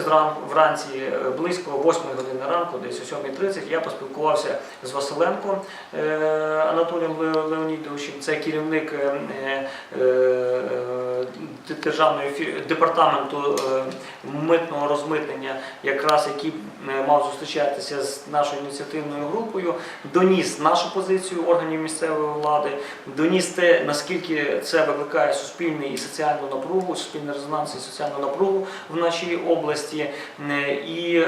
зранку вранці е, близько 8 години ранку, десь о 7.30, я поспілкувався з Василенком е, Анатолієм Ле- Леонідовичем. Це керівник е, державної департаменту е, митного розмитнення, якраз який е, мав зустрічатися з нашою ініціативною групою, доніс нашу позицію органів місцевої влади, доніс те, наскільки це викликає суспільний і соціальну напругу, суспільний резонанс і соціальну напругу в нашій області. Е, І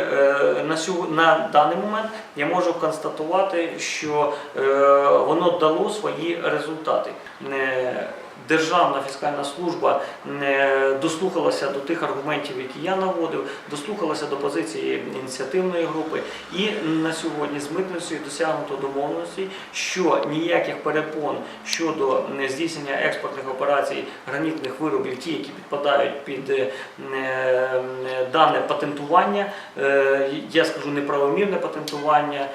на, сьогодні, на даний момент я можу констатувати, що воно дало свої результати. Державна фіскальна служба е, дослухалася до тих аргументів, які я наводив, дослухалася до позиції ініціативної групи, і на сьогодні з митницею досягнуто домовленості, що ніяких перепон щодо здійснення експортних операцій гранітних виробів, ті, які підпадають під е, е, дане патентування, я скажу неправомірне патентування.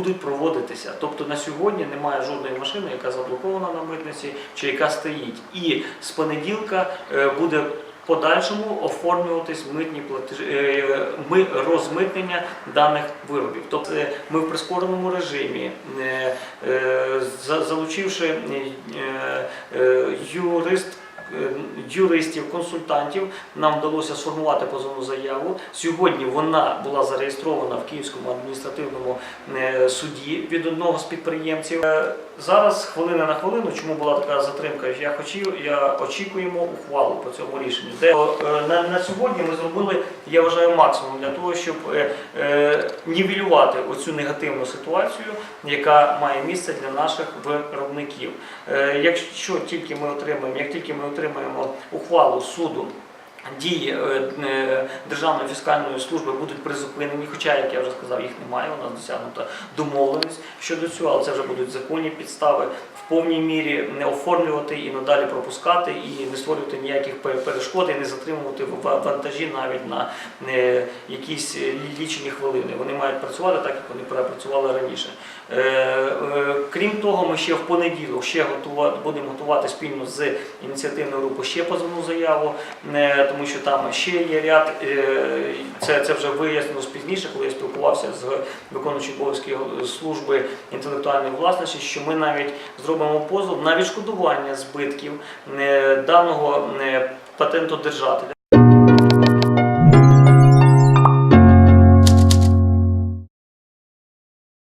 Будуть проводитися. Тобто на сьогодні немає жодної машини, яка заблокована на митниці чи яка стоїть. І з понеділка е, буде подальшому оформлюватись митні платежі, е, ми розмитнення даних виробів. Тобто е, ми в прискореному режимі, залучивши юрист. Е, Юристів, консультантів нам вдалося сформувати позовну заяву. Сьогодні вона була зареєстрована в Київському адміністративному е, суді від одного з підприємців. Е, Зараз хвилина на хвилину, чому була така затримка? Я хотів, я очікуємо ухвалу по цьому рішенню. Де на, на сьогодні ми зробили, я вважаю, максимум для того, щоб е, нівелювати оцю негативну ситуацію, яка має місце для наших виробників. Е, Якщо тільки ми отримаємо, як тільки ми отримаємо ухвалу суду. Дії е, е, Державної фіскальної служби будуть призупинені, хоча, як я вже сказав, їх немає. У нас досягнута домовленість щодо цього, але це вже будуть законні підстави в повній мірі не оформлювати і надалі пропускати, і не створювати ніяких перешкод, і не затримувати вантажі навіть на е, якісь лічені хвилини. Вони мають працювати так, як вони пра- працювали раніше. Е, е, Крім того, ми ще в понеділок ще готувати, будемо готувати спільно з ініціативною групою ще позовну заяву, тому що там ще є ряд. Це, це вже вияснилось пізніше, коли я спілкувався з виконуючим обов'язки служби інтелектуальної власності, що ми навіть зробимо позов на відшкодування збитків е, даного е, патентодержателя.